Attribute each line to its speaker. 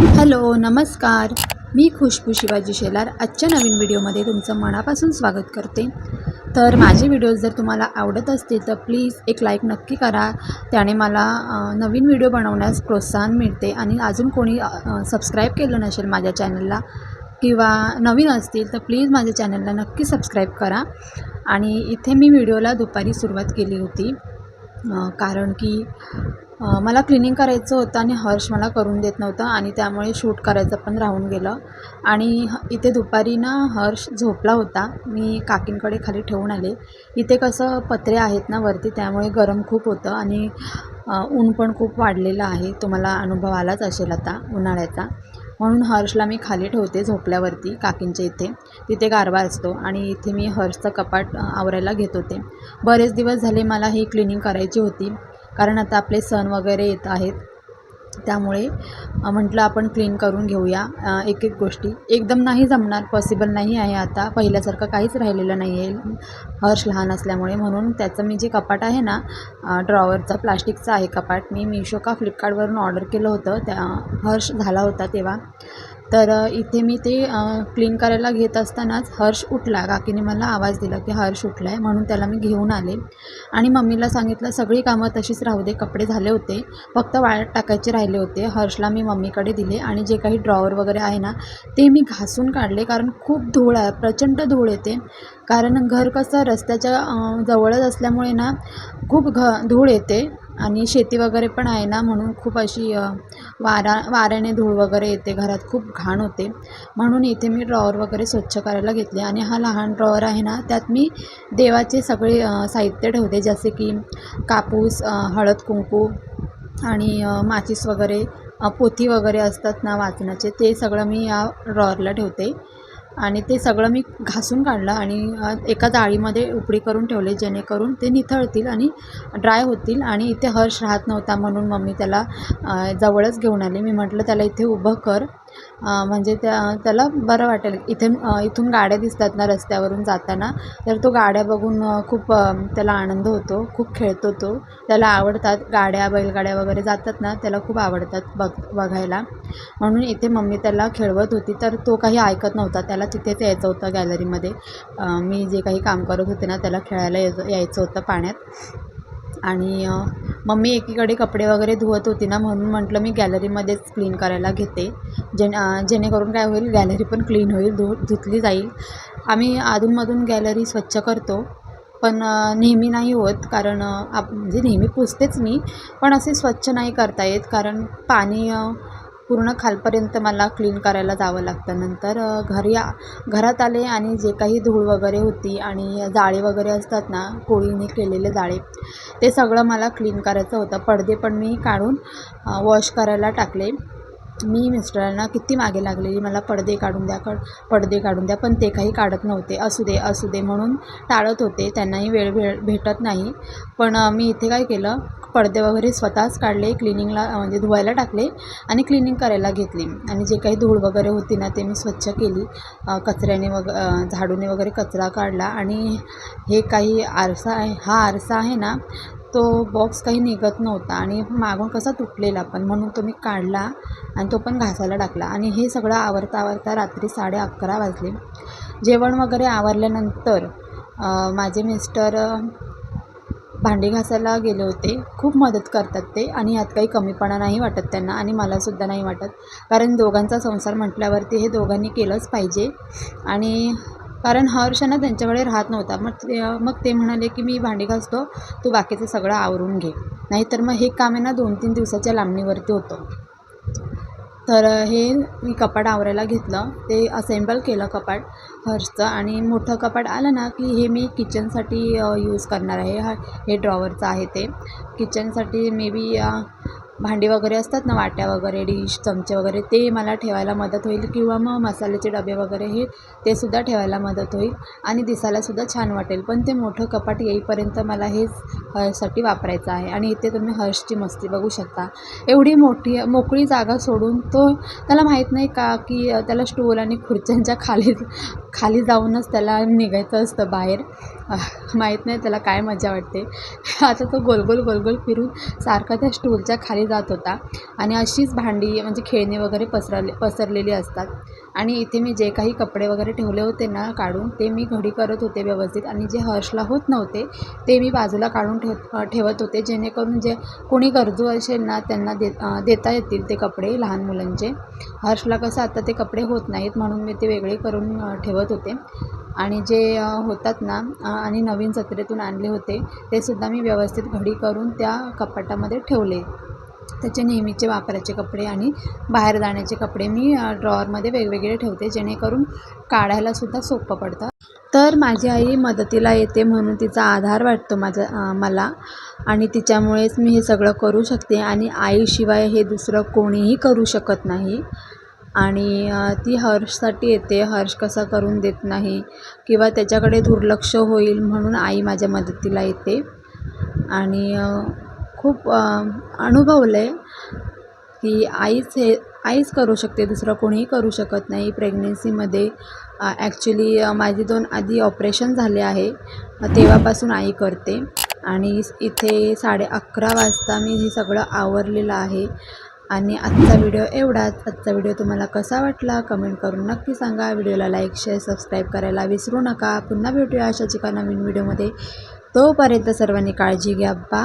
Speaker 1: Hello नमस्कार. मी खुशबू शिवाजी शेलार. आजच्या नवीन व्हिडिओमध्ये तुमचं मनापासून स्वागत करते. तर माझे व्हिडिओज जर तुम्हाला आवडत असतील तर प्लीज एक लाईक नक्की करा. त्याने मला नवीन व्हिडिओ बनवण्यास प्रोत्साहन मिळते. आणि अजून कोणी सबस्क्राईब केलं नसेल माझ्या चॅनलला किंवा नवीन असतील तर प्लीज माझ्या चॅनलला नक्की सबस्क्राईब करा. आणि इथे मी व्हिडिओला दुपारी सुरुवात केली होती. कारण की मला क्लिनिंग करायचं होतं आणि हर्ष मला करून देत नव्हता आणि त्यामुळे शूट करायचं पण राहून गेलं. आणि ह- इथे दुपारी ना हर्ष झोपला होता. मी काकींकडे खाली ठेवून आले. इथे कसं पत्रे आहेत ना वरती त्यामुळे गरम खूप होतं आणि ऊन पण खूप वाढलेलं आहे. तुम्हाला अनुभव आलाच असेल आता उन्हाळ्याचा. म्हणून हर्षला मी खाली ठेवते झोपल्यावरती काकींच्या इथे. तिथे गारवा असतो आणि इथे मी हर्षचं कपाट आवरायला घेत होते. बरेच दिवस झाले मला ही क्लिनिंग करायची होती. कारण आता आपले सण वगैरे येत आहेत. त्यामुळे म्हटलं आपण क्लीन करून घेऊया. एक एक गोष्टी. एकदम नाही जमणार पॉसिबल नाही आहे आता. पहिल्यासारखं काहीच राहिलेलं नाही आहे हर्ष लहान असल्यामुळे. म्हणून त्याचं मी जे कपाट आहे ना ड्रॉवरचा प्लास्टिकचा आहे कपाट मी मिशो का फ्लिपकार्टवरून ऑर्डर केलं होतं. त्या हर्ष झाला होता तेव्हा. तर इथे मी ते क्लीन करायला घेत असतानाच हर्ष उठला. काकीने मला आवाज दिला की हर्ष उठला आहे म्हणून त्याला मी घेऊन आले. आणि मम्मीला सांगितलं सगळी कामं तशीच राहू दे कपडे झाले होते. फक्त वाळ टाकायचे राहिले होते. हर्षला मी मम्मीकडे दिले आणि जे काही ड्रॉवर वगैरे आहे ना ते मी घासून काढले. कारण खूप धूळ आहे प्रचंड धूळ येते. कारण घर कसं रस्त्याच्या जवळच असल्यामुळे ना खूप घ धूळ येते. आणि शेती वगैरे पण आहे ना म्हणून खूप अशी वारा वाऱ्याने धूळ वगैरे येते घरात खूप घाण होते. म्हणून इथे मी ड्रॉवर वगैरे स्वच्छ करायला घेतले आणि हा लहान ड्रॉवर आहे ना त्यात मी देवाचे सगळे साहित्य ठेवते जसे की कापूस हळद कुंकू आणि माचीस वगैरे पोथी वगैरे असतात ना वाचनाचे ते सगळं मी या ड्रॉवरला ठेवते. आणि ते सगळं मी घासून काढलं आणि एका जाळीमध्ये उपडी करून ठेवले जेणेकरून ते निथळतील आणि ड्राय होतील आणि इथे हर्ष राहत नव्हता म्हणून मम्मी त्याला जवळच घेऊन आले. मी म्हटलं त्याला इथे उभं कर. म्हणजे त्या त्याला बरं वाटेल. इथे इथून गाड्या दिसतात ना रस्त्यावरून जाताना. तर तो गाड्या बघून खूप त्याला आनंद होतो खूप खेळतो तो. त्याला आवडतात गाड्या बैलगाड्या वगैरे जातात ना त्याला खूप आवडतात बघ बघायला. म्हणून इथे मम्मी त्याला खेळवत होती. तर तो काही ऐकत नव्हता. त्याला तिथेच यायचं होतं गॅलरीमध्ये. मी जे काही काम करत होते ना त्याला खेळायला यायचं यायचं होतं पाण्यात. आणि मम्मी एकीकडे कपडे वगैरे धुवत होती ना म्हणून म्हटलं मी गॅलरीमध्येच क्लीन करायला घेते. जेणे जेणेकरून काय होईल गॅलरी पण क्लीन होईल धु धुतली जाईल. आम्ही अधूनमधून गॅलरी स्वच्छ करतो. पण नेहमी नाही होत कारण आप म्हणजे नेहमी पुसतेच मी. पण असे स्वच्छ नाही करता येत कारण पाणी पूर्ण खालपर्यंत मला क्लीन करायला जावं लागतं. नंतर घरी आ घरात आले आणि जे काही धूळ वगैरे होती आणि जाळे वगैरे असतात ना कोळीने केलेले जाळे ते सगळं मला क्लीन करायचं होतं. पडदे पण मी काढून वॉश करायला टाकले. मी मिस्टरांना किती मागे लागलेली मला पडदे काढून द्या कड पडदे काढून द्या पण ते काही काढत नव्हते. असू दे असू दे म्हणून टाळत होते. त्यांनाही वेळ वेळ भेटत नाही. पण मी इथे काय केलं? पडदे वगैरे स्वतःच काढले क्लिनिंगला म्हणजे धुवायला टाकले आणि क्लिनिंग करायला घेतली. आणि जे काही धूळ वगैरे होती ना ते मी स्वच्छ केली. कचऱ्याने वग झाडूने वगैरे कचरा काढला. आणि हे काही आरसा आहे हा आरसा आहे ना तो बॉक्स काही निघत नव्हता आणि मागून कसा तुटलेला पण म्हणून तो मी काढला आणि तो पण घासायला टाकला. आणि हे सगळं आवरता आवरता रात्री साडे अकरा वाजले. जेवण वगैरे आवरल्यानंतर माझे मिस्टर भांडी घासायला गेले होते. खूप मदत करतात ते आणि यात काही कमीपणा नाही वाटत त्यांना आणि मलासुद्धा नाही वाटत. कारण दोघांचा संसार म्हटल्यावरती हे दोघांनी केलंच पाहिजे. आणि कारण हर्ष ना त्यांच्याकडे राहत नव्हता. मग ते मग ते म्हणाले की मी भांडी घासतो तू बाकीचं सगळं आवरून घे. नाहीतर मग हे काम आहे ना दोन तीन दिवसाच्या लांबणीवरती होतं. तर हे मी कपाट आवरायला घेतलं. ते असेंबल केलं कपाट हर्षचं. आणि मोठं कपाट आलं ना की हे मी किचनसाठी यूज करणार आहे. हा हे ड्रॉवरचं आहे ते. किचनसाठी मे बी भांडी वगैरे असतात ना वाट्या वगैरे डिश चमचे वगैरे ते मला ठेवायला मदत होईल किंवा मग मसाल्याचे डबे वगैरे हे ते सुद्धा ठेवायला मदत होईल आणि दिसायलासुद्धा छान वाटेल. पण ते मोठं कपाट येईपर्यंत मला हेच हर्षसाठी वापरायचं आहे आणि इथे तुम्ही हर्षची मस्ती बघू शकता. एवढी मोठी मोकळी जागा सोडून तो त्याला माहीत नाही का की त्याला स्टूल आणि खुर्च्यांच्या खाली खाली जाऊनच त्याला निघायचं असतं बाहेर. माहीत नाही त्याला काय मजा वाटते. आता तो गोलगोल गोलगोल फिरून सारखा त्या स्टूलच्या खाली जात होता. आणि अशीच भांडी म्हणजे खेळणी वगैरे पसरले पसरलेली असतात. आणि इथे मी जे काही कपडे वगैरे ठेवले होते ना काढून ते मी घडी करत होते व्यवस्थित. आणि जे हर्षला होत नव्हते ते मी बाजूला काढून ठेव ठेवत होते जेणेकरून जे कोणी गरजू असेल ना त्यांना दे देता येतील ते कपडे लहान मुलांचे. हर्षला कसं आता ते कपडे होत नाहीत म्हणून मी ते वेगळे करून ठेवत होते. आणि जे होतात ना आणि नवीन जत्रेतून आणले होते ते सुद्धा मी व्यवस्थित घडी करून त्या कपाटामध्ये ठेवले. त्याचे नेहमीचे वापराचे कपडे आणि बाहेर जाण्याचे कपडे मी ड्रॉअरमध्ये ड्रॉवरमध्ये वेगवेगळे ठेवते जेणेकरून काढायलासुद्धा सोपं पडतं. तर माझी आई मदतीला येते म्हणून तिचा आधार वाटतो माझा मला. आणि तिच्यामुळेच मी हे सगळं करू शकते आणि आईशिवाय हे दुसरं कोणीही करू शकत नाही. आणि ती हर्षसाठी येते हर्ष कसा करून देत नाही किंवा त्याच्याकडे दुर्लक्ष होईल म्हणून आई माझ्या मदतीला येते. आणि खूप अनुभवलं आहे की आईच हे आईच करू शकते दुसरं कोणीही करू शकत नाही प्रेग्नेन्सीमध्ये. ॲक्च्युली माझे दोन आधी ऑपरेशन झाले आहे तेव्हापासून आई करते. आणि इथे साडे अकरा वाजता मी हे सगळं आवरलेलं आहे. आणि आजचा व्हिडिओ एवढाच. आजचा व्हिडिओ तुम्हाला कसा वाटला? कमेंट करून नक्की सांगा. व्हिडिओला लाईक शेअर सबस्क्राईब करायला विसरू नका. पुन्हा भेटूया अशाच एका नवीन व्हिडिओमध्ये तोपर्यंत सर्वांनी काळजी घ्या. बा